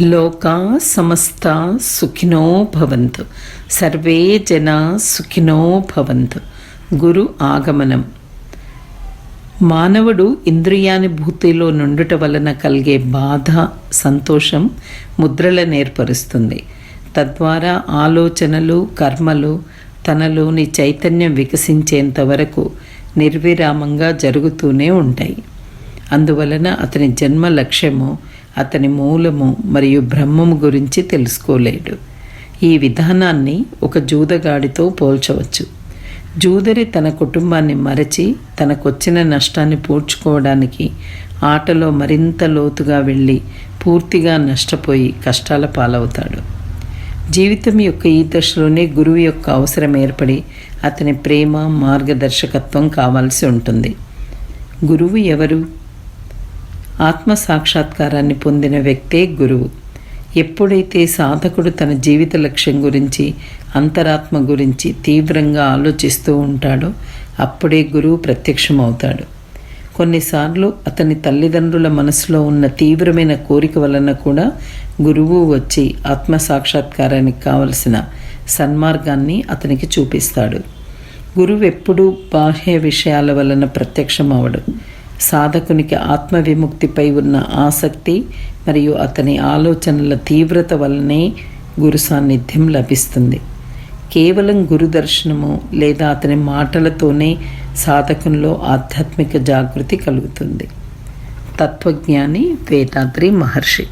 లోకా సమస్త సుఖినో భవంతు. సర్వే జనా సుఖినో భవంతు. గురు ఆగమనం. మానవుడు ఇంద్రియానుభూతిలో నుండుట వలన కలిగే బాధ సంతోషం ముద్రలను ఏర్పరుస్తుంది తద్వారా ఆలోచనలు కర్మలు తనలోని చైతన్యం వికసించేంత వరకు నిర్విరామంగా జరుగుతూనే ఉంటాయి. అందువలన అతని జన్మ లక్ష్యము అతని మూలము మరియు బ్రహ్మము గురించి తెలుసుకోలేడు. ఈ విధానాన్ని ఒక జూదగాడితో పోల్చవచ్చు. జూదరి తన కుటుంబాన్ని మరచి తనకొచ్చిన నష్టాన్ని పూడ్చుకోవడానికి ఆటలో మరింత లోతుగా వెళ్ళి పూర్తిగా నష్టపోయి కష్టాల పాలవుతాడు. జీవితం యొక్క ఈ దశలోనే గురువు యొక్క అవసరం ఏర్పడి అతని ప్రేమ మార్గదర్శకత్వం కావాల్సి ఉంటుంది. గురువు ఎవరు? ఆత్మ సాక్షాత్కారాన్ని పొందిన వ్యక్తే గురువు. ఎప్పుడైతే సాధకుడు తన జీవిత లక్ష్యం గురించి అంతరాత్మ గురించి తీవ్రంగా ఆలోచిస్తూ ఉంటాడో అప్పుడే గురువు ప్రత్యక్షమవుతాడు. కొన్నిసార్లు అతని తల్లిదండ్రుల మనసులో ఉన్న తీవ్రమైన కోరిక వలన కూడా గురువు వచ్చి ఆత్మ సాక్షాత్కారానికి కావలసిన సన్మార్గాన్ని అతనికి చూపిస్తాడు. గురువు ఎప్పుడూ బాహ్య విషయాల వలన ప్రత్యక్షమవడు సాధకునికి ఆత్మ విముక్తిపై ఉన్న ఆసక్తి మరియు అతని ఆలోచనల తీవ్రత వల్లనే గురు సాన్నిధ్యం లభిస్తుంది. కేవలం గురు దర్శనము లేదా అతని మాటలతోనే సాధకునిలో ఆధ్యాత్మిక జాగృతి కలుగుతుంది. తత్వజ్ఞాని వేదాద్రి మహర్షి